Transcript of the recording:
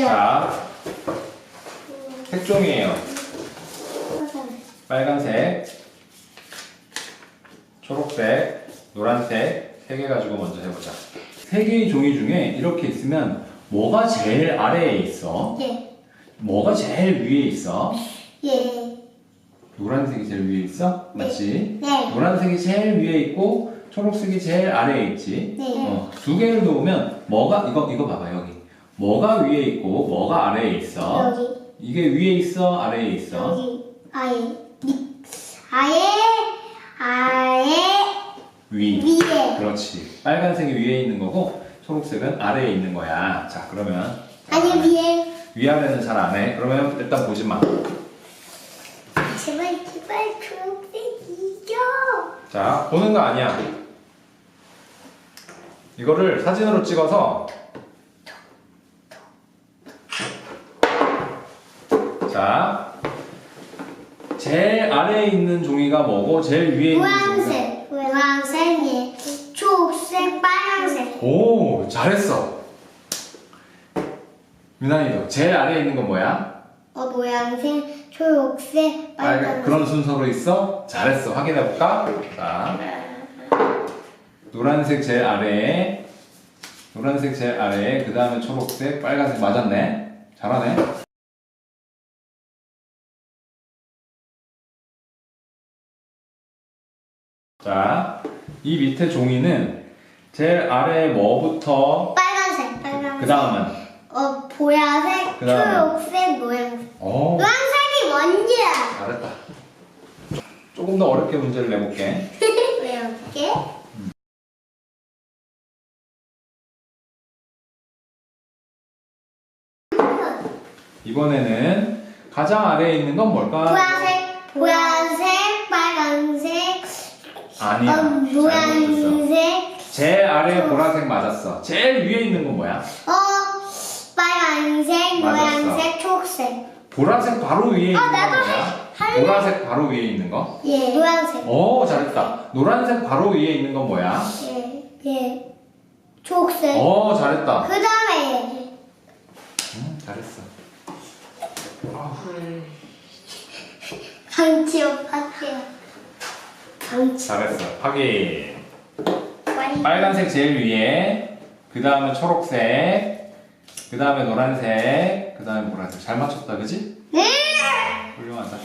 자, 색종이에요. 빨간색, 초록색, 노란색 세 개 가지고 먼저 해보자. 세 개의 종이 중에 이렇게 있으면 뭐가 제일 아래에 있어? 예. 뭐가 제일 위에 있어? 예. 노란색이 제일 위에 있어? 맞지? 네. 노란색이 제일 위에 있고 초록색이 제일 아래에 있지. 네. 어, 두 개를 놓으면 뭐가 이거 이거 봐봐 여기. 뭐가 위에 있고 뭐가 아래에 있어? 여기. 이게 위에 있어 아래에 있어? 여기. 아예. 밑. 아예. 아예. 위. 위에. 그렇지. 빨간색이 위에 있는 거고 초록색은 아래에 있는 거야. 자 그러면 아니 위에. 위아래는 잘 안 해. 그러면 일단 보지 마. 제발 제발 초록색 이겨. 자 보는 거 아니야. 이거를 사진으로 찍어서 자 제일 아래에 있는 종이가 뭐고 제일 위에 있는 종이가 노란색. 노란색에 초록색, 빨간색. 오 잘했어. 유난히도 제일 아래에 있는 건 뭐야? 어 노란색, 초록색, 빨간 빨간색. 그런 순서로 있어? 잘했어. 확인해 볼까? 자 노란색 제일 아래에 노란색 제일 아래에 그 다음에 초록색 빨간색 맞았네. 잘하네. 자, 이 밑에 종이는 제일 아래 뭐부터 빨간색, 빨간색. 그 다음은 어 보라색, 그다음에? 초록색, 노란색. 오 노란색이 먼저야. 잘했다. 조금 더 어렵게 문제를 내볼게. 왜 어떻게? 이번에는 가장 아래에 있는 건 뭘까? 보라색, 보라색, 빨간색, 아니야. 어, 잘못했어. 노란색, 제일 아래에 보라색 맞았어. 제일 위에 있는 건 뭐야? 어 빨간색, 맞았어. 노란색, 초록색. 보라색 바로 위에 있는 건 나도 뭐야? 할래. 보라색 바로 위에 있는 거? 예, 노란색. 오 잘했다. 노란색 바로 위에 있는 건 뭐야? 예, 예, 초록색. 오 잘했다. 그 다음에 음, 잘했어. 아우, 방치요, 방치요. 방치. 잘했어. 확인. 빨리. 빨간색 제일 위에, 그 다음에 초록색, 그 다음에 노란색, 그 다음에 보라색. 잘 맞췄다, 그지? 네. 훌륭하다.